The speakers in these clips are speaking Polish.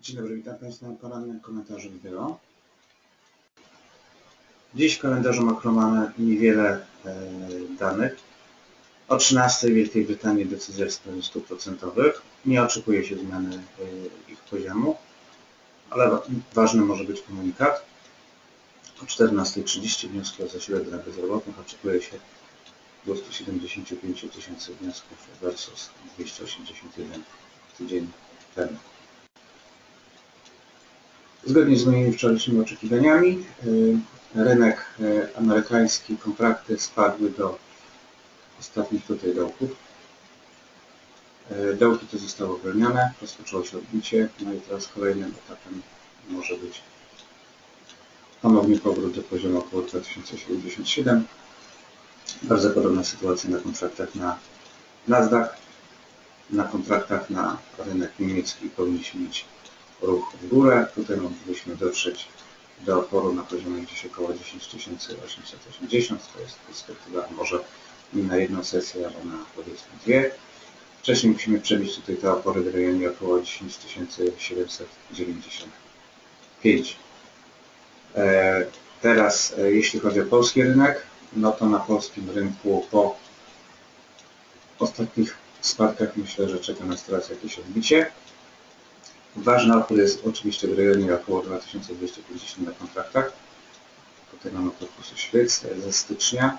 Dzień dobry, witam Państwa na porannym komentarzu wideo. Dziś w kalendarzu makro mamy niewiele e, danych. O 13 w Wielkiej Brytanii decyzja w sprawie stóp procentowych. Nie oczekuje się zmiany e, ich poziomu, ale wa- ważny może być komunikat. O 14.30 wnioski o zasiłek dla bezrobotnych oczekuje się 275 tysięcy wniosków versus 281 tydzień temu. Zgodnie z moimi wczorajszymi oczekiwaniami, y, rynek y, amerykański, kontrakty spadły do ostatnich tutaj dołków. Y, Dołki to zostało wypełnione, rozpoczęło się odbicie, no i teraz kolejnym etapem może być ponownie powrót do poziomu około 2077. Bardzo podobna sytuacja na kontraktach na Nasdaq. Na kontraktach na rynek niemiecki powinniśmy mieć ruch w górę. Tutaj moglibyśmy dotrzeć do oporu na poziomie gdzieś około 10 880. To jest perspektywa może nie na jedną sesję, ale na powiedzmy dwie. Wcześniej musimy przebić tutaj te opory w rejonie około 10 795. E, Teraz e, jeśli chodzi o polski rynek, no to na polskim rynku po ostatnich spadkach myślę, że czeka nas teraz jakieś odbicie. Ważny opór jest oczywiście w rejonie około 2250 na kontraktach. Tutaj mamy korpusy świec ze stycznia.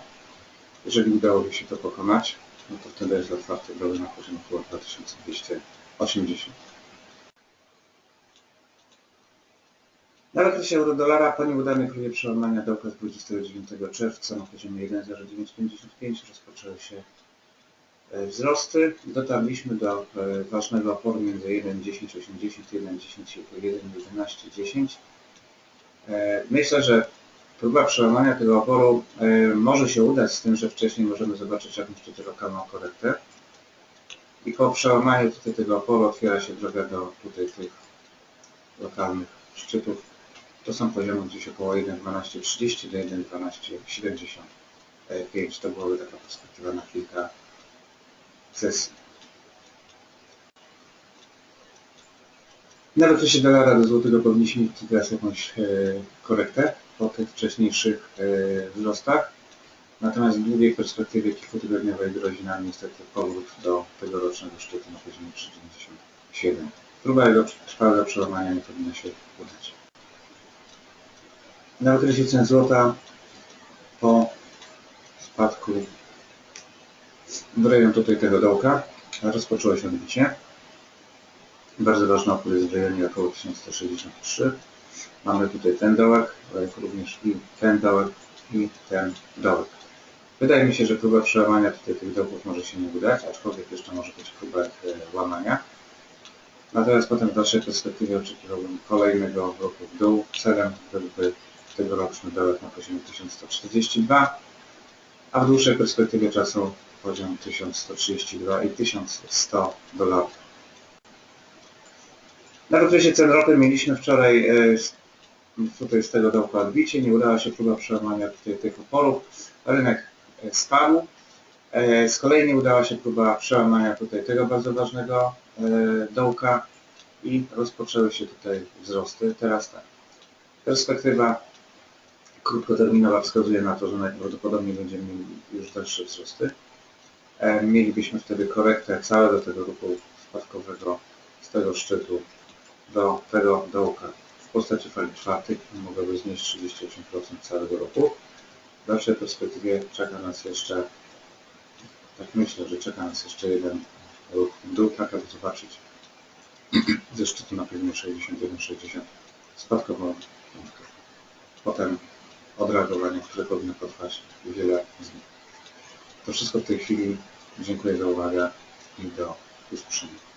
Jeżeli udałoby się to pokonać, no to wtedy jest otwarty drogi na poziom około 2280. Na zakresie euro-dolara po nieudanej próbie przełamania dołka z 29 czerwca na poziomie 1,0955 rozpoczęły się wzrosty. Dotarliśmy do e, ważnego oporu między 1,1080 i 1,1110. E, Myślę, że próba przełamania tego oporu e, może się udać z tym, że wcześniej możemy zobaczyć jakąś tutaj lokalną korektę. I po przełamaniu tutaj tego oporu otwiera się droga do tutaj tych lokalnych szczytów. To są poziomy gdzieś około 1,1230 do 1,1275. To byłaby taka perspektywa na kilka sesji. Na zakresie dolara do złotego powinniśmy mieć teraz jakąś e, korektę po tych wcześniejszych e, wzrostach. Natomiast w długiej perspektywie kilkutygodniowej grozi nam niestety powrót do tegorocznego szczytu na poziomie 3,97. Próba jego trwałego przełamania nie powinna się udać. Na okresie cen złota po spadku w rejon tutaj tego dołka rozpoczęło się odbicie. Bardzo ważny opór jest w rejonie około 1163. Mamy tutaj ten dołek, jak również i ten dołek i ten dołek. Wydaje mi się, że próba przełamania tutaj tych dołków może się nie udać, aczkolwiek jeszcze może być próba e, łamania. Natomiast potem w dalszej perspektywie oczekiwałbym kolejnego ruchu w dół. Celem byłby tegoroczny dołek na poziomie 1142, a w dłuższej perspektywie czasu poziom 1132 i 1100 dolarów. Na okresie cen ropy mieliśmy wczoraj e, tutaj z tego dołka odbicie. Nie udała się próba przełamania tutaj tych oporów. Rynek e, spadł. E, Z kolei nie udała się próba przełamania tutaj tego bardzo ważnego dołka i rozpoczęły się tutaj wzrosty. Teraz tak. Perspektywa krótkoterminowa wskazuje na to, że najprawdopodobniej będziemy mieli już dalsze wzrosty. E, Mielibyśmy wtedy korektę całego tego ruchu spadkowego z tego szczytu do tego dołka w postaci fali czwartej, która mogłaby znieść 38% całego ruchu. W dalszej perspektywie czeka nas jeszcze, tak myślę, że czeka nas jeszcze jeden ruch dół, tak aby zobaczyć ze szczytu na poziomie 61-60 spadkową. Potem odreagowanie, które powinno potrwać wiele dni. To wszystko w tej chwili. Dziękuję za uwagę i do usłyszenia.